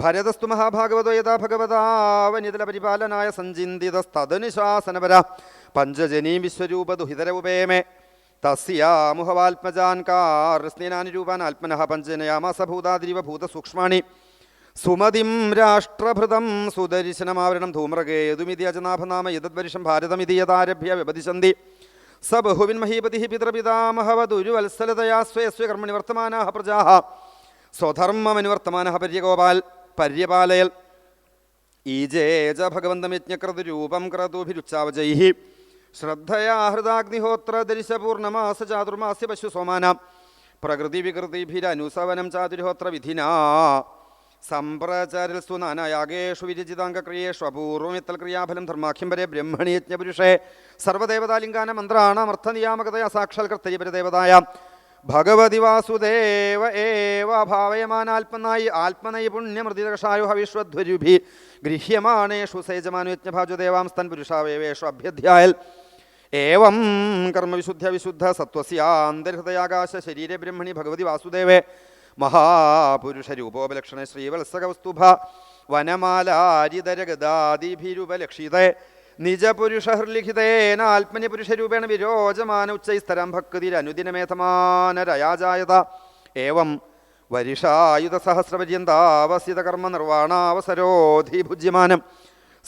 ഭരതസ്തു മഹാഭാഗവതോ യഥാ ഭഗവതാവനിതല പരിപാലനായ സഞ്ചിന്തിതസ്തനുശാസനപര പഞ്ചജനീ വിശ്വരൂപ ദുഹിതര ഉപേമേ തസ്യാമുഹവാത്മജാൻ കാർസ്നേനാനുരൂപാൻ ആത്മനഃ ഭൂതസൂക്ഷ്മാണി സുമതിം രാഷ്ട്രഭൃതം സുദർശനമാവരണം ധൂമ്രകേതുമിതി അജനാഭനാമ യദ്വരിഷം ഭാരതമിതി യഥാരഭ്യ വ്യപതിശന്തി. സ ബഹുവിൻ മഹീപതി പിതൃപിതാമഹവതുരുവത്സലതയാ സ്വേ സ്വേ കർമ്മണി വർത്തമാനാ പ്രജാ സ്വധർമ്മമനുവർത്തമാന പര്യഗോപാൽ. പര്യപാലയൽ. ഈജേജ ഭഗവന്തം യജ്ഞക്രതുരൂപം ക്രതുഭിരുച്ചാവജൈ ശ്രദ്ധയാ ഹൃദാഗ്നിഹോത്ര ദരിശപൂർണമാസ ചാതുർമാസ്യ പശു സോമാന പ്രകൃതി വികൃതിഭിരനുസവനം ചാതുർഹോത്ര വിധിനാ. സമ്പ്രചരൽസ്തു നാനായാഗേഷു വിരചിതാംഗക്രിയേഷു അപൂർവമിത്തൽ ക്രിയാഫലം ധർമാഖ്യംബരെ ബ്രഹ്മണി യജ്ഞപുരുഷേ സർവദേവതാലിംഗാന മന്ത്രാണമർത്ഥനിയാമകതയ സാക്ഷാൽ കർത്തരിപരദേവതായ ഭഗവതി വാസുദേവ ഏവ ഭാവയമാനാത്മനായി ആത്മനൈപുണ്യമൃതികഷായു ഹവിശ്വധ്വരുഭി ഗൃഹ്യമാണേഷു സേജമാനു യജ്ഞഭാജുദേവാംസ്തൻ പുരുഷാവേവേഷു അഭ്യധ്യായൽ. ഏവം കർമ്മവിശുദ്ധ വിശുദ്ധ സത്വസ്യാന്തർഹൃദയാകാശ ശരീര ബ്രഹ്മണി ഭഗവതി വാസുദേവേ മഹാപുരുഷരൂപോപലക്ഷണ ശ്രീവത്സകവസ്തുഭ വനമാലാരിതരഗദാദിഭിരുപലക്ഷിതേ. നിജപുരുഷഹൃലിഖിതേന ആത്മനി പുരുഷരൂപേണ വിരോചമാന ഉച്ചൈസ്തരം ഭക്തിരനുദിനമേധമാനരയാജായത ഏവം വരിഷായുധ സഹസ്രപര്യന്താവസിത കർമ്മ നിർവാണാവസരോധിഭുജ്യമാനം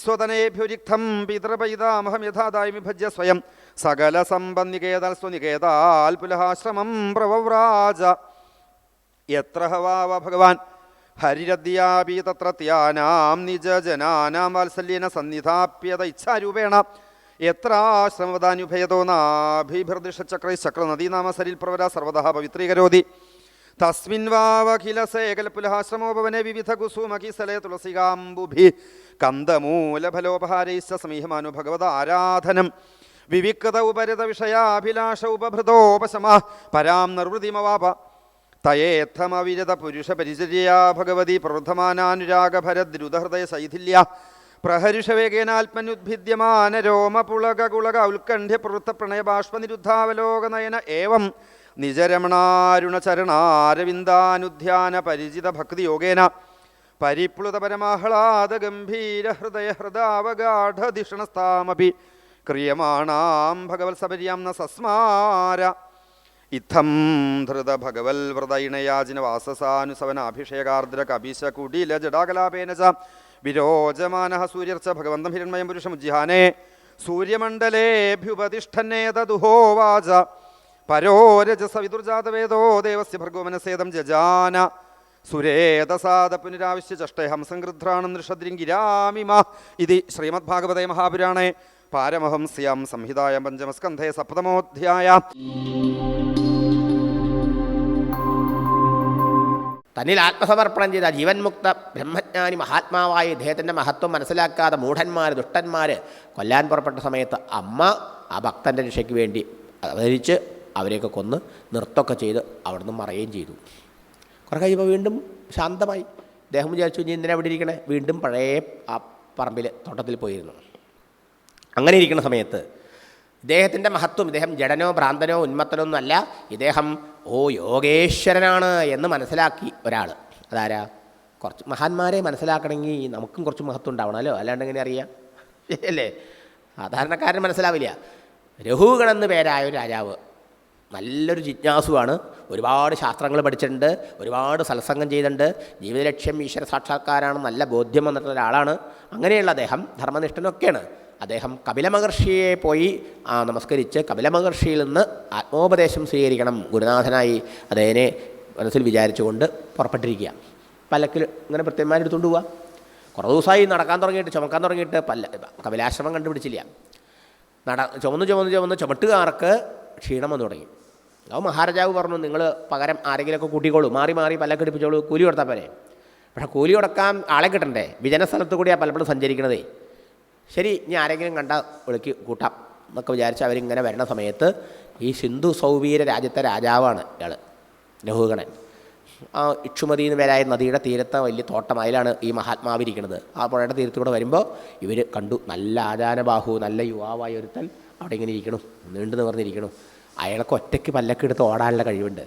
സ്വതനേഭ്യുരിക്തം പിതൃപൈതാമഹം യഥാദായി വിഭജ്യ സ്വയം. സകല സമ്പന്നികേതാൽ സ്വനികേതാൽ പുലഹാശ്രമം പ്രവവ്രാജ. എത്ര ഹവാവ ഭഗവാൻ? ഹരിരദ്യാപി തത്രത്യാനാം നിജജനാനാം വാത്സല്യേന സന്നിധാപ്യത ഇച്ഛാരൂപേണ. എത്ര എത്രാശ്രമവദാനുഭയതോ നാഭിഭൃദൃഷചക്രൈശ്ചക്ര നദീനാമ സരിൽ പ്രവര സർവതഃ പവിത്രീകരോതി. തസ്മിൻ വാവഖിലസേകലപുലഹാശ്രമോപവനെ വിവിധ കുസുമകിസലേ തുളസികാംബുഭി. കന്ദമൂലഫലോപഹാരൈശ്ച സമീഹമാനു ഭഗവത ആരാധനം. വിവിക്ത ഉപരിത വിഷയാഭിലാഷ ഉപഭൃതോപശമ പരാം നിർവൃതിമവാപ. തയേത്തമവിരത പുരുഷ പരിചര്യാ ഭഗവതി പ്രവൃദ്ധമാനാനുരാഗഭരദ്രുതഹൃദയ ശൈഥില്യ പ്രഹരുഷവേഗേനാത്മനുദ്ഭിദ്യമാന രോമപുളക കുളക ഉത്കണ്ഠ്യ പ്രവൃത്ത പ്രണയബാഷ്പനിരുദ്ധാവലോകനയന ഏവം നിജരമണാരുണചരണാരവിന്ദാനുധ്യാന പരിചിത ഭക്തിയോഗേന പരിപ്ലുത പരമാഹ്ലാദ ഗംഭീര ഹൃദയ ഹൃദാവഗാഠധിഷണസ്ഥാമപി ക്രിയമാണാം ഭഗവത്സപര്യാം ന സസ്മാര ഇത്തം ധൃത ഭഗവൽ വ്രതയിണയാജിന വാസസാനുസവനാഭിഷേകാർദ്ര കപീശ കുടില ജടാകലാപേന ച വിരോചമാന സൂര്യർച്ച ഭഗവന്തം ഹിരൺമയം പുരുഷമുജ്ജിഹാനേ പരോരജ വിദുർജാതവേദോ ദേവസ്യ ഭർഗോമനസേദം ജജാന. സുരേതസാദ പുനരാവശ്യ ചഷ്ടേ ഹംസംഗൃധ്രാണം നൃഷദ്രിങ്കിരാമിമ ഇതി ശ്രീമദ്ഭാഗവതേ മഹാപുരാണേ. പാരമഹംസ്യാം സംഹിതായ പഞ്ചമസ്കന്ധേ സപ്തമോധ്യായ. തന്നിൽ ആത്മസമർപ്പണം ചെയ്ത ജീവൻ മുക്ത ബ്രഹ്മജ്ഞാനി മഹാത്മാവായ ഇദ്ദേഹത്തിന്റെ മഹത്വം മനസ്സിലാക്കാതെ മൂഢന്മാർ ദുഷ്ടന്മാർ കൊല്ലാൻ പുറപ്പെട്ട സമയത്ത് അമ്മ ആ ഭക്തന്റെ രക്ഷയ്ക്ക് വേണ്ടി അവതരിച്ച് അവരെയൊക്കെ കൊന്ന് നൃത്തമൊക്കെ ചെയ്ത് അവിടുന്ന് മറയുകയും ചെയ്തു. കുറേ കഴിയുമ്പോൾ വീണ്ടും ശാന്തമായി. അദ്ദേഹം വിചാരിച്ചു ഇനി എന്തിനാ ഇവിടെ ഇരിക്കണേ? വീണ്ടും പഴയ ആ പറമ്പിൽ തോട്ടത്തിൽ പോയിരുന്നു. അങ്ങനെ ഇരിക്കുന്ന സമയത്ത് ഇദ്ദേഹത്തിന്റെ മഹത്വം ഇദ്ദേഹം ജഡനോ ഭ്രാന്തനോ ഉന്മത്തനോ ഒന്നുമല്ല. ഇദ്ദേഹം ഓ യോഗേശ്വരനാണ് എന്ന് മനസ്സിലാക്കി ഒരാൾ അതാരാ? കുറച്ച് മഹാന്മാരെ മനസ്സിലാക്കണമെങ്കിൽ നമുക്കും കുറച്ച് മഹത്വം ഉണ്ടാവണമല്ലോ അല്ലാണ്ട് എങ്ങനെ അറിയാം? അല്ലേ? സാധാരണക്കാരൻ മനസ്സിലാവില്ല. രഘുഗൺ പേരായ ഒരു രാജാവ് നല്ലൊരു ജിജ്ഞാസുവാണ്. ഒരുപാട് ശാസ്ത്രങ്ങൾ പഠിച്ചിട്ടുണ്ട് ഒരുപാട് സത്സംഗം ചെയ്തിട്ടുണ്ട്. ജീവിതലക്ഷ്യം ഈശ്വര സാക്ഷാത്കാരാണ് നല്ല ബോധ്യം വന്നിട്ടുള്ള ഒരാളാണ്. അങ്ങനെയുള്ള അദ്ദേഹം ധർമ്മനിഷ്ഠനൊക്കെയാണ്. അദ്ദേഹം കപില മഹർഷിയെ പോയി നമസ്കരിച്ച് കപില മഹർഷിയിൽ നിന്ന് ആത്മോപദേശം സ്വീകരിക്കണം. ഗുരുനാഥനായി അദ്ദേഹനെ മനസ്സിൽ വിചാരിച്ചുകൊണ്ട് പുറപ്പെട്ടിരിക്കുക. പല്ലക്കിൽ ഇങ്ങനെ ഭൃത്യന്മാരെടുത്തുകൊണ്ട് പോവുക കുറേ ദിവസമായി നടക്കാൻ തുടങ്ങിയിട്ട് ചുമക്കാൻ തുടങ്ങിയിട്ട് പല്ല കപിലാശ്രമം കണ്ടുപിടിച്ചില്ല. നട ചുമന്ന് ചുമന്ന് ചുമന്ന് ചുമട്ടുകാർക്ക് ക്ഷീണം വന്നു തുടങ്ങി. അപ്പോൾ മഹാരാജാവ് പറഞ്ഞു നിങ്ങൾ പകരം ആരെങ്കിലുമൊക്കെ കൂട്ടിക്കോളൂ. മാറി മാറി പല്ലക്കെടുപ്പിച്ചോളൂ കൂലി കൊടുത്താൽ പോരെ. പക്ഷേ കൂലി കൊടുക്കാൻ ആളെ കിട്ടണ്ടേ? വിജന സ്ഥലത്ത് കൂടിയാണ് പലപ്പോഴും സഞ്ചരിക്കണതേ. ശരി ഇനി ആരെങ്കിലും കണ്ട വിളിക്ക് കൂട്ടാം. എന്നൊക്കെ വിചാരിച്ച് അവരിങ്ങനെ വരുന്ന സമയത്ത് ഈ സിന്ധു സൗവീര രാജ്യത്തെ രാജാവാണ് ഇയാൾ ലഹുഗണൻ ആ ഇക്ഷുമതി എന്ന് പേരായ നദിയുടെ തീരത്തെ വലിയ തോട്ടം അതിലാണ് ഈ മഹാത്മാവിരിക്കുന്നത് ആ പുഴയുടെ തീരത്തൂടെ വരുമ്പോൾ ഇവർ കണ്ടു നല്ല ആചാരബാഹു നല്ല യുവാവായ ഒരുത്തൻ അവിടെ ഇങ്ങനെ ഇരിക്കണം നീണ്ടു നിവർന്നിരിക്കണം. അയാൾക്ക് ഒറ്റയ്ക്ക് പല്ലൊക്കെ എടുത്ത് ഓടാനുള്ള കഴിവുണ്ട്.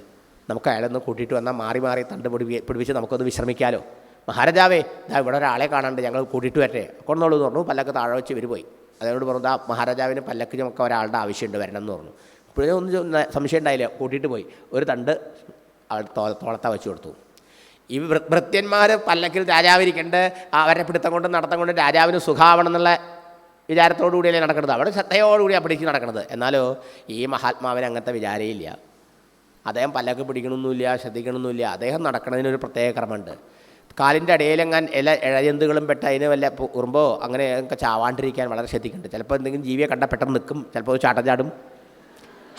നമുക്ക് അയാളൊന്ന് കൂട്ടിയിട്ട് വന്നാൽ മാറി മാറി തണ്ട് പിടിപ്പി പിടിപ്പിച്ച് നമുക്കൊന്ന് വിശ്രമിക്കാമല്ലോ മഹാരാജാവേ ഇതാ ഇവിടെ ഒരാളെ കാണാണ്ട് ഞങ്ങൾ കൂട്ടിയിട്ട് വരട്ടെ. കൊണ്ടോളൂ എന്ന് പറഞ്ഞു പല്ലക്ക് താഴെ വെച്ച് ഇവർ പോയി. അതിനോട് പറഞ്ഞു ആ മഹാരാജാവിന് പല്ലക്ക് നമുക്ക് ഒരാളുടെ ആവശ്യമുണ്ട് വരണം എന്ന് പറഞ്ഞു. ഇപ്പോഴേ ഒന്നും സംശയം ഉണ്ടായില്ല കൂട്ടിയിട്ട് പോയി. ഒരു തണ്ട് തോളത്ത വെച്ച് കൊടുത്തു. ഈ വൃ- ഭൃത്യന്മാർ പല്ലക്കിൽ രാജാവിരിക്കേണ്ട അവരെ പിടുത്തം കൊണ്ട് നടത്തം കൊണ്ട് രാജാവിന് സുഖാവണം എന്നുള്ള വിചാരത്തോടു കൂടിയല്ലേ നടക്കുന്നത്. അവിടെ ശ്രദ്ധയോടുകൂടിയാണ് പിടിച്ച് നടക്കുന്നത് എന്നാലോ ഈ മഹാത്മാവിന് അങ്ങനത്തെ വിചാരയില്ല. അദ്ദേഹം പല്ലക്ക് പിടിക്കണമെന്നില്ല ശ്രദ്ധിക്കണമെന്നില്ല അദ്ദേഹം നടക്കുന്നതിനൊരു പ്രത്യേക ക്രമമുണ്ട് കാലിന്റെ അടയിലെങ്ങാൻ എല്ലാ ഇഴജന്തുക്കളും പെട്ട് അതിന് വല്ല ഉറുമ്പോ അങ്ങനെ ചാവാണ്ടിരിക്കാൻ വളരെ ശ്രദ്ധിക്കുന്നുണ്ട്. ചിലപ്പോൾ എന്തെങ്കിലും ജീവിയെ കണ്ട പെട്ടെന്ന് നിൽക്കും ചിലപ്പോൾ ചാട്ടം ചാടും.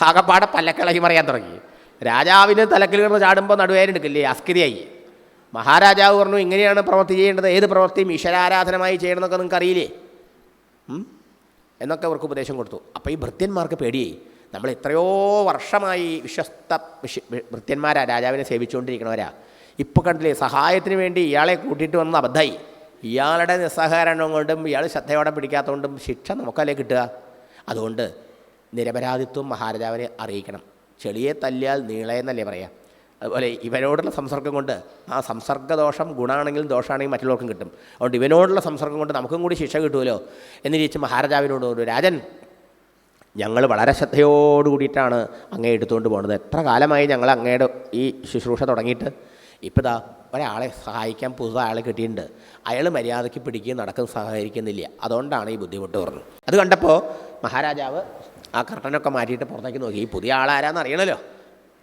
ആകപ്പാടെ പല്ലക്കിളകി മറിയാൻ തുടങ്ങി. രാജാവിന് തലക്കിൽ കിടന്ന് ചാടുമ്പോൾ നടുവേരെടുക്കില്ലേ അസ്കിരിയായി മഹാരാജാവ് പറഞ്ഞു ഇങ്ങനെയാണ് പ്രവൃത്തി ചെയ്യേണ്ടത്. ഏത് പ്രവൃത്തിയും ഈശ്വരാരാധനമായി ചെയ്യണമെന്നൊക്കെ നിങ്ങൾക്ക് അറിയില്ലേ? എന്നൊക്കെ അവർക്ക് ഉപദേശം കൊടുത്തു. അപ്പോൾ ഈ ഭൃത്യന്മാർക്ക് പേടിയായി. നമ്മൾ എത്രയോ വർഷമായി വിശ്വസ്ത വിശ്വ ഭൃത്യന്മാരാ രാജാവിനെ സേവിച്ചുകൊണ്ടിരിക്കണവരാ. ഇപ്പോൾ കണ്ടില്ലേ സഹായത്തിന് വേണ്ടി ഇയാളെ കൂട്ടിയിട്ട് വന്ന അബദ്ധമായി ഇയാളുടെ നിസ്സഹകരണം കൊണ്ടും ഇയാൾ ശ്രദ്ധയോടെ പിടിക്കാത്തതുകൊണ്ടും ശിക്ഷ നമുക്കല്ലേ കിട്ടുക? അതുകൊണ്ട് നിരപരാധിത്വം മഹാരാജാവിനെ അറിയിക്കണം. ചെളിയെ തല്ലിയാൽ നീളയെന്നല്ലേ പറയാം? അതുപോലെ ഇവനോടുള്ള സംസർഗം കൊണ്ട് ആ സംസർഗദോഷം ഗുണമാണെങ്കിലും ദോഷമാണെങ്കിലും മറ്റുള്ളവർക്കും കിട്ടും. അതുകൊണ്ട് ഇവനോടുള്ള സംസർഗം കൊണ്ട് നമുക്കും കൂടി ശിക്ഷ കിട്ടുമല്ലോ എന്ന് ചോദിച്ച് മഹാരാജാവിനോട് ഒരു രാജൻ ഞങ്ങൾ വളരെ ശ്രദ്ധയോട് കൂടിയിട്ടാണ് അങ്ങേ എടുത്തുകൊണ്ട് പോകുന്നത് എത്ര കാലമായി ഞങ്ങൾ അങ്ങയുടെ ഈ ശുശ്രൂഷ തുടങ്ങിയിട്ട്? ഇപ്പോൾ ഇതാ ഒരാളെ സഹായിക്കാൻ പുതുതായ ആളെ കിട്ടിയിട്ടുണ്ട്. അയാൾ മര്യാദയ്ക്ക് പിടിക്കുകയും നടക്കുന്ന സഹകരിക്കുന്നില്ല. അതുകൊണ്ടാണ് ഈ ബുദ്ധിമുട്ട് പറഞ്ഞത് അത് കണ്ടപ്പോൾ മഹാരാജാവ് ആ കർട്ടനൊക്കെ മാറ്റിയിട്ട് പുറത്തേക്ക് നോക്കി. ഈ പുതിയ ആളാരാന്ന് അറിയണമല്ലോ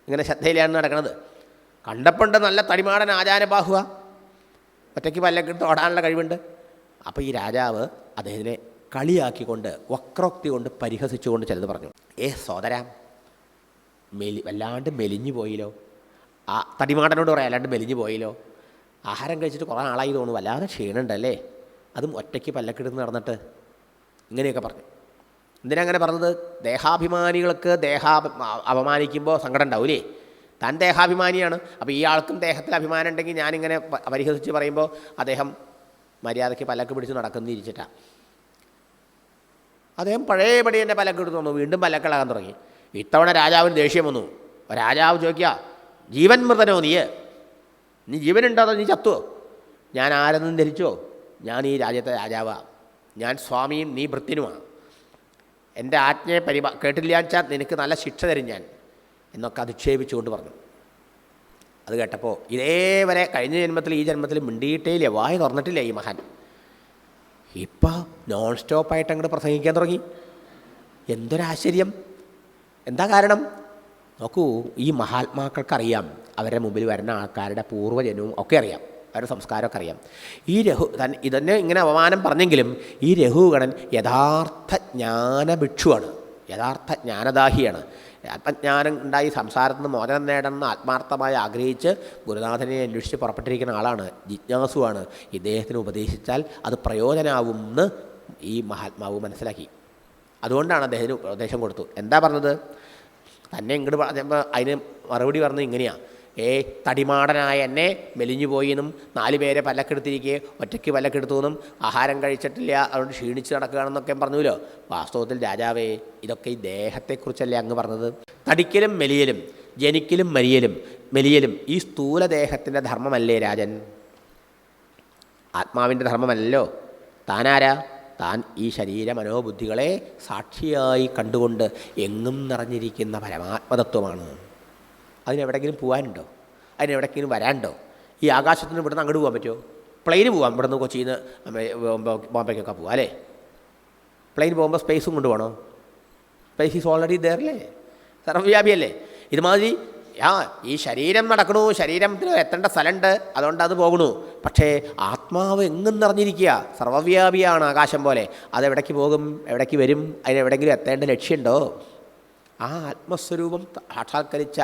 ഇങ്ങനെ ശ്രദ്ധയിലാണ് നടക്കുന്നത് കണ്ടപ്പോണ്ട് നല്ല തടിമാടൻ ആചാരബാഹുവ. ഒറ്റയ്ക്ക് പല്ലക്കിട്ട് ഓടാനുള്ള കഴിവുണ്ട്. അപ്പോൾ ഈ രാജാവ് അദ്ദേഹത്തിനെ കളിയാക്കിക്കൊണ്ട് വക്രോക്തി കൊണ്ട് പരിഹസിച്ചുകൊണ്ട് ചിലത് പറഞ്ഞു. ഏ സോദര മെലി വല്ലാണ്ട് മെലിഞ്ഞു പോയില്ലോ ആ തടിമാടനോട് പറയാം അല്ലാണ്ട് മെലിഞ്ഞു പോയല്ലോ. ആഹാരം കഴിച്ചിട്ട് കുറേ ആളായി തോന്നും വല്ലാതെ ക്ഷീണമുണ്ടല്ലേ? അതും ഒറ്റയ്ക്ക് പല്ലക്കിടുന്ന് നടന്നിട്ട്. ഇങ്ങനെയൊക്കെ പറഞ്ഞു. എന്തിനാ അങ്ങനെ പറഞ്ഞത്? ദേഹാഭിമാനികൾക്ക് ദേഹാ അപമാനിക്കുമ്പോൾ സങ്കടം ഉണ്ടാവൂലേ? താൻ ദേഹാഭിമാനിയാണ്. അപ്പോൾ ഈ ആൾക്കും ദേഹത്തിൽ അഭിമാനം ഉണ്ടെങ്കിൽ ഞാനിങ്ങനെ പരിഹസിച്ച് പറയുമ്പോൾ അദ്ദേഹം മര്യാദയ്ക്ക് പല്ലക്ക് പിടിച്ച് നടക്കുന്നിരിച്ചിട്ടാണ് അദ്ദേഹം പഴയപടി എന്റെ പല്ലക്ക് എടുത്ത് വന്നു വീണ്ടും പല്ലക്കിളകാൻ തുടങ്ങി. ഇത്തവണ രാജാവിന് ദേഷ്യം വന്നു. രാജാവ് ചോദിക്കുക ജീവൻ മൃതനോ നീ നീ ജീവനുണ്ടോ അതോ നീ ചത്തുവോ? ഞാൻ ആരെന്നും ധരിച്ചോ? ഞാൻ ഈ രാജ്യത്തെ രാജാവാണ് ഞാൻ സ്വാമിയും നീ ഭൃത്യനുമാണ് എന്റെ ആജ്ഞയെ പരിപാ കേട്ടില്ല വെച്ചാൽ നിനക്ക് നല്ല ശിക്ഷ തരും ഞാൻ. എന്നൊക്കെ അധിക്ഷേപിച്ചുകൊണ്ട് പറഞ്ഞു. അത് കേട്ടപ്പോൾ ഇതേവരെ കഴിഞ്ഞ ജന്മത്തിൽ ഈ ജന്മത്തിൽ മിണ്ടിയിട്ടേ ഇല്ല വായ തുറന്നിട്ടില്ല ഈ മഹാൻ. ഇപ്പോൾ നോൺ സ്റ്റോപ്പായിട്ട് അങ്ങോട്ട് പ്രസംഗിക്കാൻ തുടങ്ങി. എന്തൊരാശ്ചര്യം. എന്താ കാരണം? നോക്കൂ ഈ മഹാത്മാക്കൾക്ക് അറിയാം അവരുടെ മുമ്പിൽ വരുന്ന ആൾക്കാരുടെ പൂർവജനവും ഒക്കെ അറിയാം അവരുടെ സംസ്കാരമൊക്കെ അറിയാം. ഈ രഹു തൻ ഇതന്നെ ഇങ്ങനെ അപമാനം പറഞ്ഞെങ്കിലും ഈ രഘുഗണൻ യഥാർത്ഥ ജ്ഞാനഭിക്ഷുവാണ് യഥാർത്ഥ ജ്ഞാനദാഹിയാണ്. ആത്മജ്ഞാനം ഉണ്ടായി സംസാരത്തിൽ നിന്ന് മോചനം നേടണമെന്ന് ആത്മാർത്ഥമായി ആഗ്രഹിച്ച് ഗുരുനാഥനെ അന്വേഷിച്ച് പുറപ്പെട്ടിരിക്കുന്ന ആളാണ് ജിജ്ഞാസുവാണ്. ഇദ്ദേഹത്തിന് ഉപദേശിച്ചാൽ അത് പ്രയോജനാവും എന്ന് ഈ മഹാത്മാവ് മനസ്സിലാക്കി. അതുകൊണ്ടാണ് അദ്ദേഹത്തിന് ഉപദേശം കൊടുത്തു. എന്താ പറഞ്ഞത്? തന്നെ ഇങ്ങോട്ട് പറഞ്ഞപ്പോൾ അതിന് മറുപടി പറഞ്ഞത് ഇങ്ങനെയാണ് ഏ തടിമാടനായ എന്നെ മെലിഞ്ഞു പോയിന്നും നാല് പേരെ പല്ലക്കെടുത്തിരിക്കെ ഒറ്റയ്ക്ക് പല്ലക്കെടുത്തു എന്നും ആഹാരം കഴിച്ചിട്ടില്ല അതുകൊണ്ട് ക്ഷീണിച്ച് നടക്കുകയാണെന്നൊക്കെ പറഞ്ഞുല്ലോ വാസ്തവത്തിൽ രാജാവേ ഇതൊക്കെ ഈ ദേഹത്തെക്കുറിച്ചല്ലേ അങ്ങ് പറഞ്ഞത്? തടിക്കലും മെലിയലും ജനിക്കലും മരിയലും മെലിയലും ഈ സ്ഥൂലദേഹത്തിന്റെ ധർമ്മമല്ലേ രാജൻ? ആത്മാവിന്റെ ധർമ്മമല്ലല്ലോ. താനാരാ? താൻ ഈ ശരീര മനോബുദ്ധികളെ സാക്ഷിയായി കണ്ടുകൊണ്ട് എങ്ങും നിറഞ്ഞിരിക്കുന്ന പരമാത്മതത്വമാണ്. അതിനെവിടെങ്കിലും പോകാനുണ്ടോ അതിനെവിടെങ്കിലും വരാനുണ്ടോ? ഈ ആകാശത്തിന് ഇവിടുന്ന് അങ്ങോട്ട് പോകാൻ പറ്റുമോ? പ്ലെയിന് പോകാം ഇവിടുന്ന് കൊച്ചിയിൽ നിന്ന് ബോംബേക്കൊക്കെ പോകാം അല്ലേ? പ്ലെയിൻ പോകുമ്പോൾ സ്പേസും കൊണ്ടുപോകണോ? സ്പേസ് ഈസ് ഓൾറെഡി ദയറല്ലേ സർവവ്യാപിയല്ലേ ഇതുമാതിരി ആ ഈ ശരീരം നടക്കണു ശരീരത്തിൽ എത്തേണ്ട സ്ഥലമുണ്ട് അതുകൊണ്ട് അത് പോകണു പക്ഷേ ആത്മാവ് എങ്ങും നിറഞ്ഞിരിക്കുക സർവവ്യാപിയാണ് ആകാശം പോലെ. അതെവിടേക്ക് പോകും? എവിടേക്ക് വരും? അതിനെവിടെങ്കിലും എത്തേണ്ട ലക്ഷ്യമുണ്ടോ? ആ ആത്മസ്വരൂപം സാക്ഷാത്കരിച്ച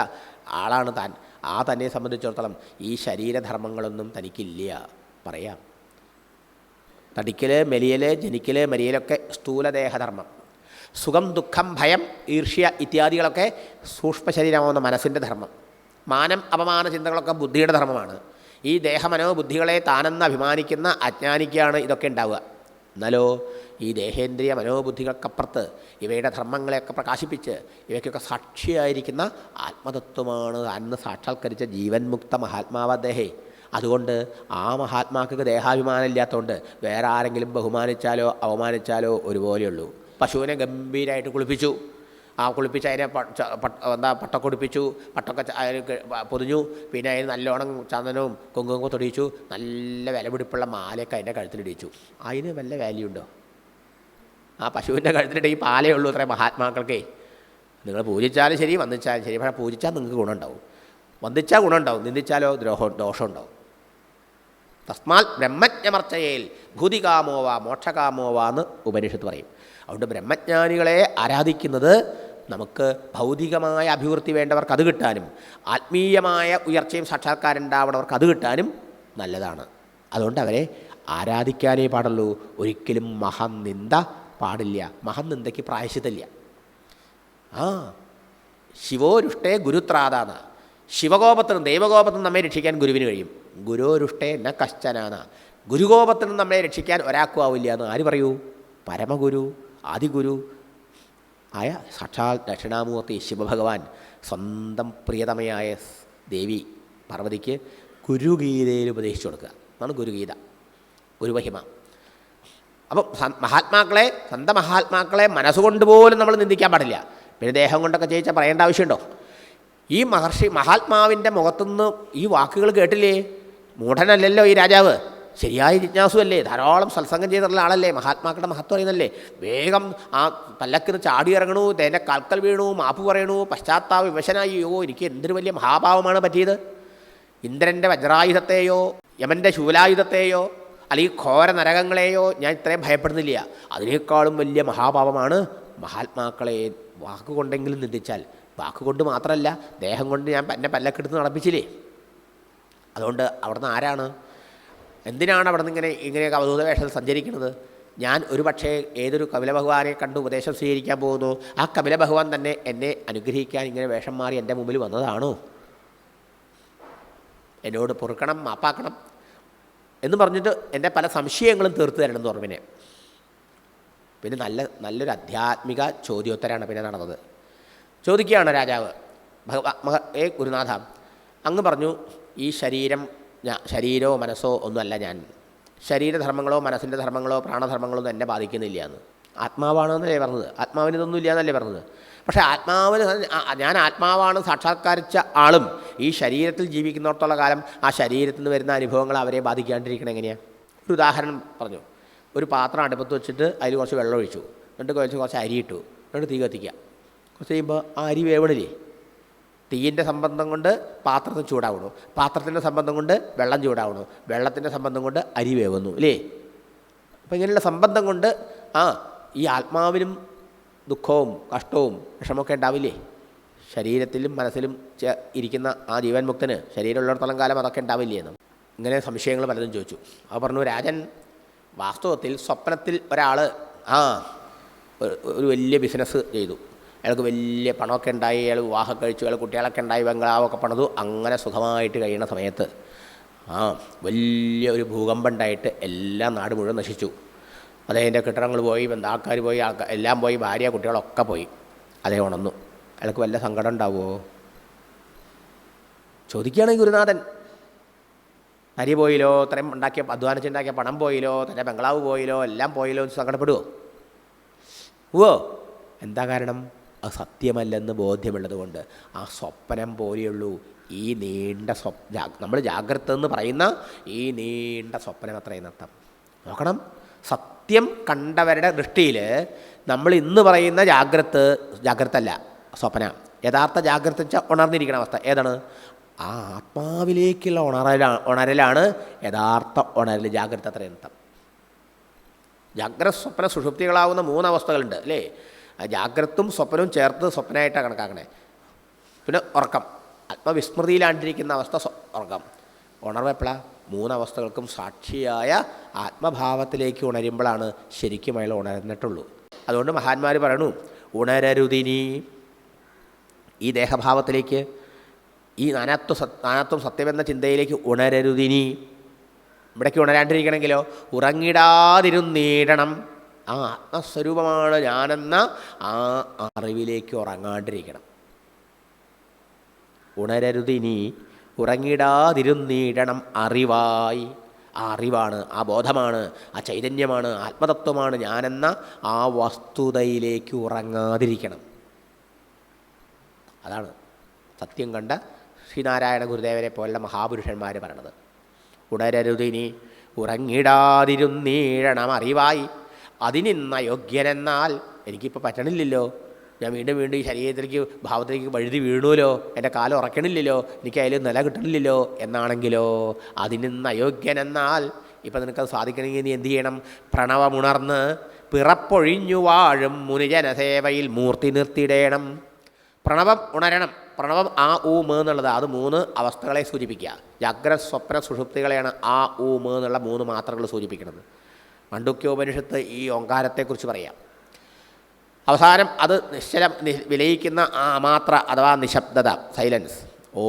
ആളാണ് താൻ. ആ തന്നെ സംബന്ധിച്ചിടത്തോളം ഈ ശരീരധർമ്മങ്ങളൊന്നും തനിക്കില്ല. പറയാം. തടിക്കൽ മെലിയൽ ജനിക്കൽ മരിയലൊക്കെ സ്ഥൂലദേഹധർമ്മം. സുഖം ദുഃഖം ഭയം ഈർഷ്യ ഇത്യാദികളൊക്കെ സൂക്ഷ്മ ശരീരമാവുന്ന മനസ്സിന്റെ ധർമ്മം. മാനം അപമാന ചിന്തകളൊക്കെ ബുദ്ധിയുടെ ധർമ്മമാണ്. ഈ ദേഹമനോ ബുദ്ധികളെ താനെന്ന് അഭിമാനിക്കുന്ന അജ്ഞാനിക്കാണ് ഇതൊക്കെ ഉണ്ടാവുക. എന്നാലോ ഈ ദേഹേന്ദ്രിയ മനോബുദ്ധികൾക്കപ്പുറത്ത് ഇവയുടെ ധർമ്മങ്ങളെയൊക്കെ പ്രകാശിപ്പിച്ച് ഇവയ്ക്കൊക്കെ സാക്ഷിയായിരിക്കുന്ന ആത്മതത്വമാണ് അന്ന് സാക്ഷാത്കരിച്ച ജീവൻ മുക്ത മഹാത്മാവ് അദ്ദേഹേ. അതുകൊണ്ട് ആ മഹാത്മാക്കൾക്ക് ദേഹാഭിമാനം ഇല്ലാത്തതുകൊണ്ട് വേറെ ആരെങ്കിലും ബഹുമാനിച്ചാലോ അവമാനിച്ചാലോ ഒരുപോലെയുള്ളൂ. പശുവിനെ ഗംഭീരമായിട്ട് കുളിപ്പിച്ചു. ആ കുളിപ്പിച്ച് അതിനെ എന്താ പട്ടൊക്കെ കുടിപ്പിച്ചു പട്ടൊക്കെ പൊതിഞ്ഞു. പിന്നെ അതിന് നല്ലോണം ചന്ദനവും കുങ്കുമൊക്കെ തൊടിയിച്ചു. നല്ല വിലപിടിപ്പുള്ള മാലയൊക്കെ അതിന്റെ കഴുത്തിലിടിച്ചു. അതിന് വല്ല വാല്യൂ ഉണ്ടോ? ആ പശുവിന്റെ കഴുത്തിലിട്ട് ഈ പാലേ ഉള്ളൂ അത്രേ മഹാത്മാക്കൾക്കേ. നിങ്ങൾ പൂജിച്ചാലും ശരി വന്നിച്ചാലും ശരി. പക്ഷേ പൂജിച്ചാൽ നിങ്ങൾക്ക് ഗുണമുണ്ടാവും. വന്ദിച്ചാൽ ഗുണമുണ്ടാവും. നിന്ദിച്ചാലോ ദ്രോഹം ദോഷമുണ്ടാവും. തസ്മാൽ ബ്രഹ്മജ്ഞമർച്ചയിൽ ഭൂതികാമോവാ മോക്ഷകാമോവാ എന്ന് ഉപനിഷത്ത് പറയും. അതുകൊണ്ട് ബ്രഹ്മജ്ഞാനികളെ ആരാധിക്കുന്നത് നമുക്ക് ഭൗതികമായ അഭിവൃദ്ധി വേണ്ടവർക്ക് അത് കിട്ടാനും ആത്മീയമായ ഉയർച്ചയും സാക്ഷാത്കാരുണ്ടാവണവർക്ക് അത് കിട്ടാനും നല്ലതാണ്. അതുകൊണ്ട് അവരെ ആരാധിക്കാനേ പാടുള്ളൂ. ഒരിക്കലും മഹനിന്ദ പാടില്ല. മഹനിന്ദയ്ക്ക് പ്രായശിതല്ല ആ ശിവോരുഷ്ടേ ഗുരുത്രാതാന ശിവകോപത്തിനും ദൈവകോപത്തിനും നമ്മെ രക്ഷിക്കാൻ ഗുരുവിന് കഴിയും. ഗുരോരുഷ്ടേ ന കശ്ചനാന. ഗുരുകോപത്തിനും നമ്മളെ രക്ഷിക്കാൻ ഒരാൾക്കും ആവില്ല എന്ന് ആര് പറയൂ? പരമഗുരു. ആദിഗുരു ആയ സാക്ഷാൽ ദക്ഷിണാമൂർത്തി ശിവഭഗവാൻ സ്വന്തം പ്രിയതമയായ ദേവി പാർവതിക്ക് ഗുരുഗീതയിൽ ഉപദേശിച്ചു കൊടുക്കുക. അതാണ് ഗുരുഗീത. ഗുരുമഹിമ അപ്പം മഹാത്മാക്കളെ സ്വന്തം മഹാത്മാക്കളെ മനസ്സുകൊണ്ട് പോലും നമ്മൾ നിന്ദിക്കാൻ പാടില്ല. പിന്നെ ദേഹം കൊണ്ടൊക്കെ ജയിച്ചാൽ പറയേണ്ട ആവശ്യമുണ്ടോ? ഈ മഹർഷി മഹാത്മാവിന്റെ മുഖത്തുനിന്ന് ഈ വാക്കുകൾ കേട്ടില്ലേ? മൂഢനല്ലല്ലോ ഈ രാജാവ്. ശരിയായ ജിജ്ഞാസുവല്ലേ? ധാരാളം സത്സംഗം ചെയ്തിട്ടുള്ള ആളല്ലേ? മഹാത്മാക്കളുടെ മഹത്വം അറിയുന്നല്ലേ വേഗം ആ പല്ലക്കിന് ചാടി ഇറങ്ങണു തേന്റെ കാൽക്കൽ വീണു മാപ്പ് പറയണു പശ്ചാത്താപ വിവശനായി. യോ എനിക്ക് എന്തൊരു വലിയ മഹാഭാവമാണ് പറ്റിയത്? ഇന്ദ്രന്റെ വജ്രായുധത്തെയോ യമന്റെ ശൂലായുധത്തെയോ അല്ലെങ്കിൽ ഘോര നരകങ്ങളെയോ ഞാൻ ഇത്രയും ഭയപ്പെടുന്നില്ല. അതിനേക്കാളും വലിയ മഹാഭാവമാണ് മഹാത്മാക്കളെ വാക്കുകൊണ്ടെങ്കിലും നിന്ദിച്ചാൽ. വാക്കുകൊണ്ട് മാത്രമല്ല ദേഹം കൊണ്ട് ഞാൻ എന്നെ പല്ലക്കെടുത്ത് നടപ്പിച്ചില്ലേ? അതുകൊണ്ട് അവിടുന്ന് ആരാണ് എന്തിനാണ് അവിടെ നിന്ന് ഇങ്ങനെ ഇങ്ങനെയൊക്കെ അവധൂത വേഷത്തിൽ സഞ്ചരിക്കുന്നത്? ഞാൻ ഒരു പക്ഷേ ഏതൊരു കപില ഭഗവാനെ കണ്ട് ഉപദേശം സ്വീകരിക്കാൻ പോകുന്നു ആ കപില ഭഗവാൻ തന്നെ എന്നെ അനുഗ്രഹിക്കാൻ ഇങ്ങനെ വേഷം മാറി എന്റെ മുമ്പിൽ വന്നതാണോ? എന്നോട് പൊറുക്കണം മാപ്പാക്കണം എന്ന് പറഞ്ഞിട്ട് എന്റെ പല സംശയങ്ങളും തീർത്തു തരണം പറഞ്ഞു പിന്നെ നല്ല നല്ലൊരു ആധ്യാത്മിക ചോദ്യോത്തരാണ് പിന്നെ നടന്നത്. ചോദിക്കുകയാണ് രാജാവ് ഭഗവാ ഏ ഗുരുനാഥ അങ്ങ് പറഞ്ഞു ഈ ശരീരം ഞാ ശരീരമോ മനസ്സോ ഒന്നുമല്ല ഞാൻ. ശരീരധർമ്മങ്ങളോ മനസ്സിന്റെ ധർമ്മങ്ങളോ പ്രാണധർമ്മങ്ങളോ ഒന്നും എന്നെ ബാധിക്കുന്നില്ല എന്ന് ആത്മാവാണെന്നല്ലേ പറഞ്ഞത്. ആത്മാവിന് ഇതൊന്നും ഇല്ല എന്നല്ലേ പറഞ്ഞത്. പക്ഷേ ആത്മാവിന് ഞാൻ ആത്മാവാണ് സാക്ഷാത്കരിച്ച ആളും ഈ ശരീരത്തിൽ ജീവിക്കുന്നിടത്തോളം കാലം ആ ശരീരത്തിൽ നിന്ന് വരുന്ന അനുഭവങ്ങൾ അവരെ ബാധിക്കാണ്ടിരിക്കണം എങ്ങനെയാണ് ഒരു ഉദാഹരണം പറഞ്ഞു. ഒരു പാത്രം അടുപ്പത്ത് വെച്ചിട്ട് അതിൽ കുറച്ച് വെള്ളം ഒഴിച്ചു. എന്നിട്ട് കുറച്ച് കുറച്ച് അരി ഇട്ടു. എന്നിട്ട് തീ കത്തിക്കുക. കുറച്ച് കഴിയുമ്പോൾ ആ അരി വേവണില്ലേ? തീയിന്റെ സംബന്ധം കൊണ്ട് പാത്രത്തിന് ചൂടാവണു പാത്രത്തിന്റെ സംബന്ധം കൊണ്ട് വെള്ളം ചൂടാവണു വെള്ളത്തിന്റെ സംബന്ധം കൊണ്ട് അരി വേവുന്നു അല്ലേ അപ്പം ഇങ്ങനെയുള്ള സംബന്ധം കൊണ്ട് ആ ഈ ആത്മാവിനും ദുഃഖവും കഷ്ടവും വിഷമമൊക്കെ ഉണ്ടാവില്ലേ? ശരീരത്തിലും മനസ്സിലും ഇരിക്കുന്ന ആ ജീവൻ മുക്തന് ശരീരമുള്ളിടത്തോളം കാലം അതൊക്കെ ഉണ്ടാവില്ലേ എന്ന്. ഇങ്ങനെ സംശയങ്ങൾ പലതും ചോദിച്ചു. അവ പറഞ്ഞു രാജൻ വാസ്തവത്തിൽ സ്വപ്നത്തിൽ ഒരാൾ ആ ഒരു വലിയ ബിസിനസ് ചെയ്തു. അയാൾക്ക് വലിയ പണമൊക്കെ ഉണ്ടായി അയാൾ വിവാഹം കഴിച്ചു അയാൾ കുട്ടികളൊക്കെ ഉണ്ടായി ബംഗ്ലാവൊക്കെ പണിതു. അങ്ങനെ സുഖമായിട്ട് കഴിയുന്ന സമയത്ത് ആ വലിയ ഒരു ഭൂകമ്പം ഉണ്ടായിട്ട് എല്ലാ നാട് മുഴുവൻ നശിച്ചു. അദ്ദേഹത്തിന്റെ കെട്ടിടങ്ങൾ പോയി ബന്ധാക്കാർ പോയി ആൾക്കാർ എല്ലാം പോയി ഭാര്യ കുട്ടികളൊക്കെ പോയി. അതേ ഉണന്നു. അയാൾക്ക് വല്ല സങ്കടം ഉണ്ടാവുമോ? ചോദിക്കുകയാണെങ്കിൽ ഗുരുനാഥൻ അരി പോയില്ലോ ഇത്രയും ഉണ്ടാക്കിയ അധ്വാനിച്ചുണ്ടാക്കിയ പണം പോയില്ലോ തന്റെ ബംഗ്ലാവ് പോയില്ലോ എല്ലാം പോയില്ലോ എന്ന് സങ്കടപ്പെടുമോ ഓ എന്താ കാരണം? അത് സത്യമല്ലെന്ന് ബോധ്യമുള്ളത് കൊണ്ട് ആ സ്വപ്നം പോലെയുള്ളൂ ഈ നീണ്ട സ്വപ്ന നമ്മൾ ജാഗ്രത എന്ന് പറയുന്ന ഈ നീണ്ട സ്വപ്നം അത്രയും നത്തം നോക്കണം. സത്യം കണ്ടവരുടെ ദൃഷ്ടിയിൽ നമ്മൾ ഇന്ന് പറയുന്ന ജാഗ്രത ജാഗ്രത അല്ല സ്വപ്ന. യഥാർത്ഥ ജാഗ്രത വെച്ചാൽ ഉണർന്നിരിക്കുന്ന അവസ്ഥ. ഏതാണ്? ആ ആത്മാവിലേക്കുള്ള ഉണരലാണ് ഉണരലാണ് യഥാർത്ഥ ഉണരൽ ജാഗ്രത അത്രയും നത്തം ജാഗ്രത സ്വപ്ന സുഷുപ്തികളാവുന്ന മൂന്നവസ്ഥകളുണ്ട് അല്ലേ? ആ ജാഗ്രതും സ്വപ്നവും ചേർത്ത് സ്വപ്നമായിട്ടാണ് കണക്കാക്കണേ. പിന്നെ ഉറക്കം. ആത്മവിസ്മൃതിയിലാണ്ടിരിക്കുന്ന അവസ്ഥ ഉറക്കം. ഉണർവ് എപ്പോഴാണ് മൂന്നവസ്ഥകൾക്കും സാക്ഷിയായ ആത്മഭാവത്തിലേക്ക് ഉണരുമ്പോഴാണ് ശരിക്കും അയാൾ ഉണർന്നിട്ടുള്ളൂ. അതുകൊണ്ട് മഹാന്മാർ പറയണു ഉണരരുതിനി. ഈ ദേഹഭാവത്തിലേക്ക് ഈ നാനാത്വ നാനാത്വം സത്യമെന്ന ചിന്തയിലേക്ക് ഉണരരുതിനി. ഇവിടേക്ക് ഉണരാണ്ടിരിക്കണമെങ്കിലോ? ഉറങ്ങിടാതിരുന്നീടണം. ആ ആത്മസ്വരൂപമാണ് ഞാനെന്ന ആ അറിവിലേക്ക് ഉറങ്ങാണ്ടിരിക്കണം. ഉണരരുതിനി ഉറങ്ങിടാതിരുന്നീടണം അറിവായി. ആ അറിവാണ് ആ ബോധമാണ് ആ ചൈതന്യമാണ് ആത്മതത്വമാണ് ഞാനെന്ന ആ വസ്തുതയിലേക്ക് ഉറങ്ങാതിരിക്കണം. അതാണ് സത്യം കണ്ട ശ്രീനാരായണ ഗുരുദേവനെ പോലുള്ള മഹാപുരുഷന്മാർ പറയണത്. ഉണരരുതിനി ഉറങ്ങിടാതിരുന്നീഴണം അറിവായി. അതിനിന്ന യോഗ്യനെന്നാൽ എനിക്കിപ്പോൾ പറ്റണില്ലല്ലോ. ഞാൻ വീണ്ടും വീണ്ടും ഈ ശരീരത്തിലേക്ക് ഭാവത്തിലേക്ക് വഴുതി വീണുമല്ലോ എന്റെ കാലം ഉറക്കണില്ലല്ലോ. എനിക്ക് അതിൽ നില കിട്ടണില്ലല്ലോ എന്നാണെങ്കിലോ? അതിനിന്ന് അയോഗ്യനെന്നാൽ ഇപ്പം നിനക്കത് സാധിക്കണമെങ്കിൽ നീ എന്ത് ചെയ്യണം? പ്രണവമുണർന്ന് പിറപ്പൊഴിഞ്ഞു വാഴും മുനിജനസേവയിൽ മൂർത്തി നിർത്തിയിടേണം. പ്രണവം ഉണരണം. പ്രണവം ആ ഊ മേ എന്നുള്ളത് അത് മൂന്ന് അവസ്ഥകളെ സൂചിപ്പിക്കുക. ജാഗ്രസ്വപ്ന സുഷുപ്തികളെയാണ് ആ ഊ മേ എന്നുള്ള മൂന്ന് മാത്രകൾ സൂചിപ്പിക്കുന്നത്. മണ്ഡുക്യോപനിഷത്ത് ഈ ഓങ്കാരത്തെക്കുറിച്ച് പറയാം. അവസാനം അത് നിശ്ചലം വിലയിക്കുന്ന ആ മാത്ര അഥവാ നിശബ്ദത സൈലൻസ് ഓ.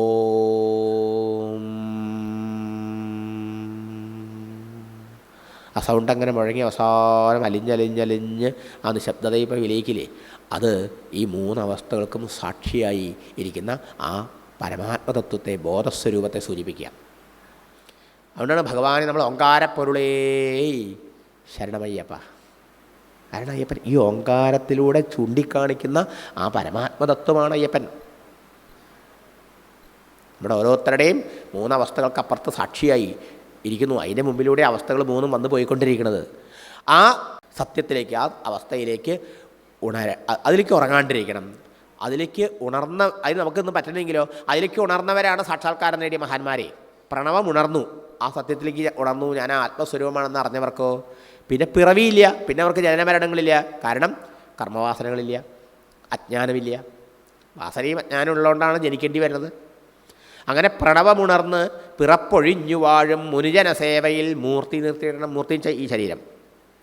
ആ സൗണ്ട് അങ്ങനെ മുഴങ്ങി അവസാനം അലിഞ്ഞലിഞ്ഞലിഞ്ഞ് ആ നിശബ്ദത ഇപ്പോൾ വിലയിക്കില്ലേ? അത് ഈ മൂന്നവസ്ഥകൾക്കും സാക്ഷിയായി ഇരിക്കുന്ന ആ പരമാത്മതത്വത്തെ ബോധസ്വരൂപത്തെ സൂചിപ്പിക്കുക. അതുകൊണ്ടാണ് ഭഗവാനെ നമ്മൾ ഓങ്കാരപ്പൊരുളേ ശരണമയ്യപ്പ. കാരണം അയ്യപ്പൻ ഈ ഓങ്കാരത്തിലൂടെ ചൂണ്ടിക്കാണിക്കുന്ന ആ പരമാത്മതത്വമാണ് അയ്യപ്പൻ. നമ്മുടെ ഓരോരുത്തരുടെയും മൂന്നവസ്ഥകൾക്കപ്പുറത്ത് സാക്ഷിയായി ഇരിക്കുന്നു. അതിന്റെ മുമ്പിലൂടെ അവസ്ഥകൾ മൂന്നും വന്നു പോയിക്കൊണ്ടിരിക്കുന്നത്. ആ സത്യത്തിലേക്ക് ആ അവസ്ഥയിലേക്ക് ഉണര അതിലേക്ക് ഉറങ്ങാണ്ടിരിക്കണം. അതിലേക്ക് ഉണർന്ന അതിന് നമുക്കൊന്നും പറ്റണമെങ്കിലോ അതിലേക്ക് ഉണർന്നവരാണ് സാക്ഷാത്കാരം നേടിയ മഹാന്മാരെ. പ്രണവം ഉണർന്നു. ആ സത്യത്തിലേക്ക് ഉണർന്നു. ഞാൻ ആത്മസ്വരൂപമാണെന്ന് അറിഞ്ഞവർക്കോ? പിന്നെ പിറവിയില്ല പിന്നെ അവർക്ക് ജനനമരണങ്ങളില്ല. കാരണം കർമ്മവാസനകളില്ല അജ്ഞാനമില്ല. വാസനയും അജ്ഞാനം ഉള്ളതുകൊണ്ടാണ് ജനിക്കേണ്ടി വരുന്നത്. അങ്ങനെ പ്രണവമുണർന്ന് പിറപ്പൊഴിഞ്ഞു വാഴും മുനിജന സേവയിൽ മൂർത്തി നിർത്തിയിടണം മൂർത്തി ഈ ശരീരം.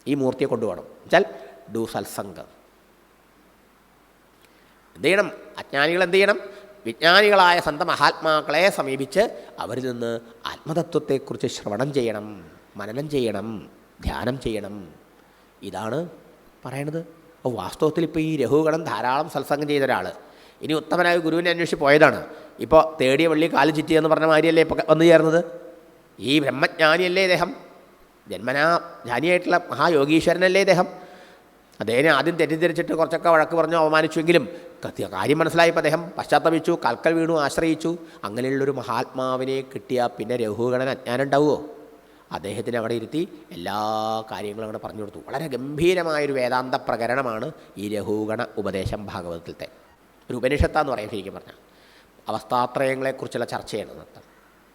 ഈ മൂർത്തിയെ കൊണ്ടുപോകണം. വെച്ചാൽ ഡു സത്സംഗം എന്ത് ചെയ്യണം? അജ്ഞാനികൾ എന്ത് ചെയ്യണം? വിജ്ഞാനികളായ സന്ത മഹാത്മാക്കളെ സമീപിച്ച് അവരിൽ നിന്ന് ആത്മതത്വത്തെക്കുറിച്ച് ശ്രവണം ചെയ്യണം മനനം ചെയ്യണം. ധ്യാനം ചെയ്യണം. ഇതാണ് പറയണത്. അപ്പോൾ വാസ്തവത്തിൽ ഇപ്പോൾ ഈ രഘുഗണം ധാരാളം സത്സംഗം ചെയ്ത ഒരാൾ ഇനി ഉത്തമനായ ഗുരുവിനെ അന്വേഷിച്ച് പോയതാണ്. ഇപ്പോൾ തേടിയ വള്ളി കാൽ ചുറ്റി എന്ന് പറഞ്ഞ മാതിരിയല്ലേ ഇപ്പോൾ വന്നു ചേർന്നത്? ഈ ബ്രഹ്മജ്ഞാനിയല്ലേ ഇദ്ദേഹം? ജന്മനാ ജ്ഞാനിയായിട്ടുള്ള മഹായോഗീശ്വരനല്ലേ ഇദ്ദേഹം? അദ്ദേഹം ആദ്യം തെറ്റിദ്ധരിച്ചിട്ട് കുറച്ചൊക്കെ വഴക്ക് പറഞ്ഞു അവമാനിച്ചുവെങ്കിലും കാര്യം മനസ്സിലായപ്പോൾ അദ്ദേഹം പശ്ചാത്തപിച്ചു കൽക്കൽ വീണു ആശ്രയിച്ചു. അങ്ങനെയുള്ളൊരു മഹാത്മാവിനെ കിട്ടിയാൽ പിന്നെ രഘുഗണൻ അജ്ഞാനം ഉണ്ടാവുമോ അദ്ദേഹത്തിന് അവിടെ ഇരുത്തി എല്ലാ കാര്യങ്ങളും അവിടെ പറഞ്ഞു കൊടുത്തു. വളരെ ഗംഭീരമായൊരു വേദാന്ത പ്രകരണമാണ് ഈ രഘുഗണ ഉപദേശം ഭാഗവതത്തിലത്തെ. ഒരു ഉപനിഷത്താന്ന് പറയാം ശരിക്കും പറഞ്ഞാൽ. അവസ്ഥാത്രയങ്ങളെക്കുറിച്ചുള്ള ചർച്ചയാണ് നൃത്തം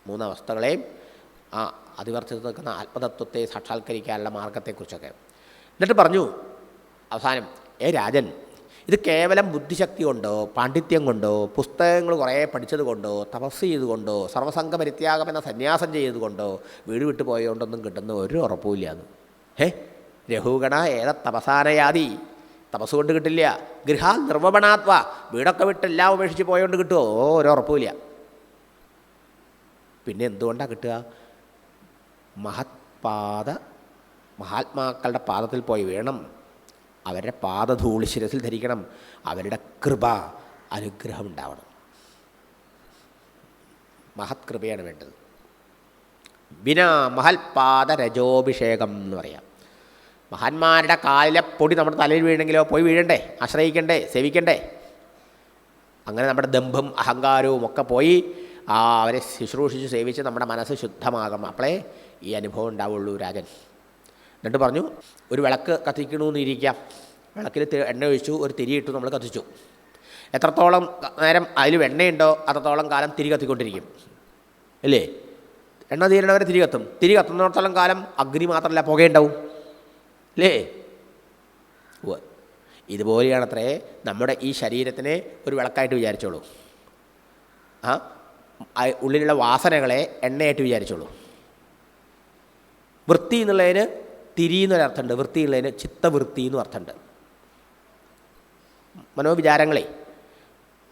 മൂന്ന് അവസ്ഥകളെയും ആ അതിവർത്തിച്ച് നിൽക്കുന്ന ആത്മതത്വത്തെ സാക്ഷാത്കരിക്കാനുള്ള മാർഗത്തെക്കുറിച്ചൊക്കെ എന്നിട്ട് പറഞ്ഞു അവസാനം ഏ രാജൻ ഇത് കേവലം ബുദ്ധിശക്തി കൊണ്ടോ പാണ്ഡിത്യം കൊണ്ടോ പുസ്തകങ്ങൾ കുറേ പഠിച്ചത് കൊണ്ടോ തപസ് ചെയ്തുകൊണ്ടോ സർവസംഘ പരിത്യാഗം എന്ന സന്യാസം ചെയ്തുകൊണ്ടോ വീട് വിട്ടു പോയതുകൊണ്ടൊന്നും കിട്ടുന്ന ഒരു ഉറപ്പുമില്ല അത് ഹേ രഘുഗണ ഏത തപസാനയാതി തപസ് കൊണ്ട് കിട്ടില്ല. ഗൃഹ നിർവപണാത്വ. വീടൊക്കെ വിട്ട് എല്ലാം ഉപേക്ഷിച്ച് പോയോണ്ട് കിട്ടുമോ ഒരു ഉറപ്പുമില്ല പിന്നെ എന്തുകൊണ്ടാണ് കിട്ടുക? മഹത്പാദ മഹാത്മാക്കളുടെ പാദത്തിൽ പോയി വേണം. അവരുടെ പാദധൂളി ശിരസിൽ ധരിക്കണം. അവരുടെ കൃപ അനുഗ്രഹം ഉണ്ടാവണം മഹത് കൃപയാണ് വേണ്ടത്. വിനാ മഹൽപാദ രജോഭിഷേകം എന്ന് പറയാം. മഹാന്മാരുടെ കാലിലെ പൊടി നമ്മുടെ തലയിൽ വീഴണമെങ്കിലോ പോയി വീഴണ്ടേ? ആശ്രയിക്കണ്ടേ? സേവിക്കണ്ടേ? അങ്ങനെ നമ്മുടെ ദമ്പും അഹങ്കാരവും ഒക്കെ പോയി ആ അവരെ ശുശ്രൂഷിച്ച് സേവിച്ച് നമ്മുടെ മനസ്സ് ശുദ്ധമാകണം. അപ്പോളേ ഈ അനുഭവം ഉണ്ടാവുള്ളൂ രാജൻ. എന്നിട്ട് പറഞ്ഞു ഒരു വിളക്ക് കത്തിക്കണമെന്ന് ഇരിക്കാം വിളക്കിൽ എണ്ണ ഒഴിച്ചു ഒരു തിരിയിട്ടു നമ്മൾ കത്തിച്ചു. എത്രത്തോളം നേരം അതിൽ എണ്ണയുണ്ടോ അത്രത്തോളം കാലം തിരി കത്തിക്കൊണ്ടിരിക്കും. അല്ലേ എണ്ണ തീരണവരെ തിരി കത്തും. തിരി കത്തുന്നിടത്തോളം കാലം അഗ്നി മാത്രമല്ല പുകയുണ്ടാവും. അല്ലേ ഇതുപോലെയാണ് ഇതുപോലെയാണത്രേ നമ്മുടെ ഈ ശരീരത്തിനെ ഒരു വിളക്കായിട്ട് വിചാരിച്ചോളൂ. ആ ഉള്ളിലുള്ള വാസനകളെ എണ്ണയായിട്ട് വിചാരിച്ചോളൂ. വൃത്തി എന്നുള്ളതിന് തിരി എന്നൊരർത്ഥമുണ്ട് വൃത്തിയുള്ളതിന് ചിത്തവൃത്തി എന്നും അർത്ഥമുണ്ട് മനോവിചാരങ്ങളെ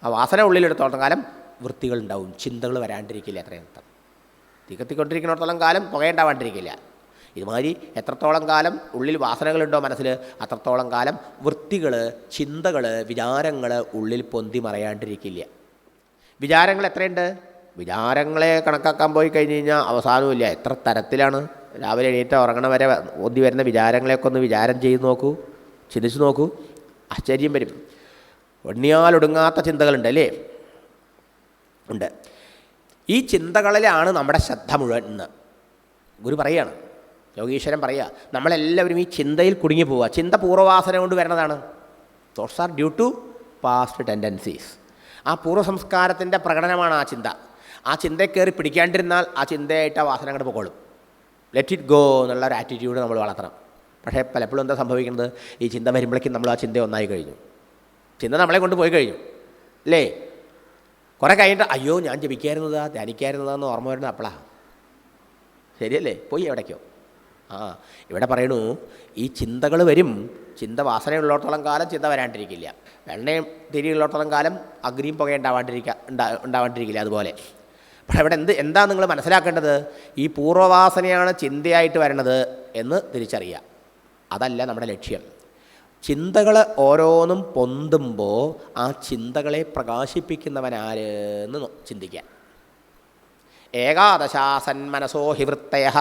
ആ വാസന ഉള്ളിലെടുത്തോളം കാലം വൃത്തികളുണ്ടാവും ചിന്തകൾ വരാണ്ടിരിക്കില്ല അത്രയും അർത്ഥം. തികത്തിക്കൊണ്ടിരിക്കുന്നിടത്തോളം കാലം പുകയുണ്ടാവാണ്ടിരിക്കില്ല ഇതുമാതിരി എത്രത്തോളം കാലം ഉള്ളിൽ വാസനകളുണ്ടോ മനസ്സിൽ അത്രത്തോളം കാലം വൃത്തികൾ ചിന്തകൾ വിചാരങ്ങൾ ഉള്ളിൽ പൊന്തി മറയാണ്ടിരിക്കില്ല. വിചാരങ്ങൾ എത്രയുണ്ട്? വിചാരങ്ങളെ കണക്കാക്കാൻ പോയി കഴിഞ്ഞ് കഴിഞ്ഞാൽ അവസാനമില്ല എത്ര തരത്തിലാണ് രാവിലെ എണീറ്റ ഉറങ്ങണ വരെ ഒന്നി വരുന്ന വിചാരങ്ങളെയൊക്കെ ഒന്ന് വിചാരം ചെയ്ത് നോക്കൂ ചിന്തിച്ചു നോക്കൂ ആശ്ചര്യം വരും. ഒണ്ണിയാലൊടുങ്ങാത്ത ചിന്തകളുണ്ട് അല്ലേ? ഉണ്ട്. ഈ ചിന്തകളിലാണ് നമ്മുടെ ശ്രദ്ധ മുഴുവൻ ഇന്ന് ഗുരു പറയുകയാണ് യോഗീശ്വരൻ പറയുക നമ്മളെല്ലാവരും ഈ ചിന്തയിൽ കുടുങ്ങി പോവുക ചിന്ത പൂർവവാസന കൊണ്ട് വരുന്നതാണ്. Thoughts are due to past tendencies ആ പൂർവ സംസ്കാരത്തിന്റെ പ്രകടനമാണ് ആ ചിന്ത. ആ ചിന്തയെ കയറി പിടിക്കാണ്ടിരുന്നാൽ ആ ചിന്തയായിട്ട് ആ വാസന അങ്ങോട്ട് പൊക്കോളും. ലെറ്റ് ഇറ്റ് ഗോ എന്നുള്ള ഒരു ആറ്റിറ്റ്യൂഡ് നമ്മൾ വളർത്തണം. പക്ഷേ പലപ്പോഴും എന്താ സംഭവിക്കുന്നത്? ഈ ചിന്ത വരുമ്പോഴേക്കും നമ്മൾ ആ ചിന്ത ഒന്നായി കഴിഞ്ഞു. ചിന്ത നമ്മളെ കൊണ്ട് പോയി കഴിഞ്ഞു. അല്ലേ കുറേ കഴിഞ്ഞിട്ട് അയ്യോ ഞാൻ ജപിക്കായിരുന്നതാ ധ്യാനിക്കായിരുന്നതാന്ന് ഓർമ്മ വരുന്നത് അപ്പോളാ. ശരിയല്ലേ? പോയി എവിടേക്കോ. ആ ഇവിടെ പറയണു ഈ ചിന്തകൾ വരും. ചിന്ത വാസനയുള്ളിടത്തോളം കാലം ചിന്ത വരാണ്ടിരിക്കില്ല. വെണ്ണയും തിരിയുള്ളിടത്തോളം കാലം അഗ്രിയും പുക ഉണ്ടാവാണ്ടിരിക്കുക ഉണ്ടാ ഉണ്ടാവാണ്ടിരിക്കില്ല അതുപോലെ. അവിടെ എന്ത് എന്താ നിങ്ങൾ മനസ്സിലാക്കേണ്ടത്? ഈ പൂർവവാസനയാണ് ചിന്തയായിട്ട് വരണത് എന്ന് തിരിച്ചറിയുക. അതല്ല നമ്മുടെ ലക്ഷ്യം. ചിന്തകൾ ഓരോന്നും പൊന്തുമ്പോൾ ആ ചിന്തകളെ പ്രകാശിപ്പിക്കുന്നവനാര് എന്ന് ചിന്തിക്കുക. ഏകാദശാസൻ മനസ്സോ ഹിവൃത്തയ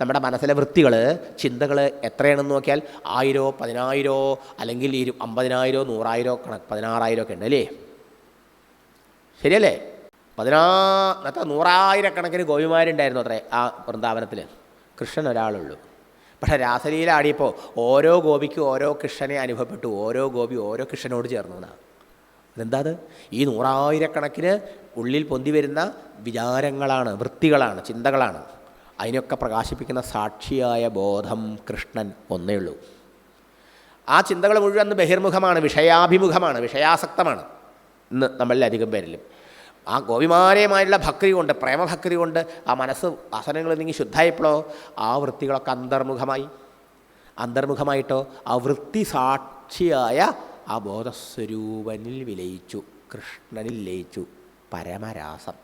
നമ്മുടെ മനസ്സിലെ വൃത്തികൾ ചിന്തകൾ എത്രയാണെന്ന് നോക്കിയാൽ ആയിരോ പതിനായിരോ അല്ലെങ്കിൽ ഇരു അമ്പതിനായിരോ നൂറായിരോ കണക്ക് പതിനാറായിരമൊക്കെ ഉണ്ട് അല്ലേ? ശരിയല്ലേ? പതിനാ അത്ര നൂറായിരക്കണക്കിന് ഗോപിമാരുണ്ടായിരുന്നു അത്രേ ആ വൃന്ദാവനത്തിൽ കൃഷ്ണൻ ഒരാളുള്ളൂ. പക്ഷേ രാസലീല ആടിയപ്പോൾ ഓരോ ഗോപിക്കും ഓരോ കൃഷ്ണനെ അനുഭവപ്പെട്ടു. ഓരോ ഗോപി ഓരോ കൃഷ്ണനോട് ചേർന്നു എന്നാണ് അതെന്താ അത്? ഈ നൂറായിരക്കണക്കിന് ഉള്ളിൽ പൊന്തി വരുന്ന വിചാരങ്ങളാണ് വൃത്തികളാണ് ചിന്തകളാണ്. അതിനൊക്കെ പ്രകാശിപ്പിക്കുന്ന സാക്ഷിയായ ബോധം കൃഷ്ണൻ ഒന്നേ ഉള്ളൂ. ആ ചിന്തകൾ മുഴുവൻ ബഹിർമുഖമാണ് വിഷയാഭിമുഖമാണ് വിഷയാസക്തമാണ്. ഇന്ന് നമ്മളിൽ അധികം പേരിലും. ആ ഗോപിമാരേമായുള്ള ഭക്തി കൊണ്ട് പ്രേമഭക്തി കൊണ്ട് ആ മനസ്സ് വാസനകൾ നീങ്ങി ശുദ്ധമായപ്പോഴോ ആ വൃത്തികളൊക്കെ അന്തർമുഖമായി. അന്തർമുഖമായിട്ടോ ആ വൃത്തി സാക്ഷിയായ ആ ബോധസ്വരൂപനിൽ വിലയിച്ചു കൃഷ്ണനിൽ ലയിച്ചു പരമരാസം.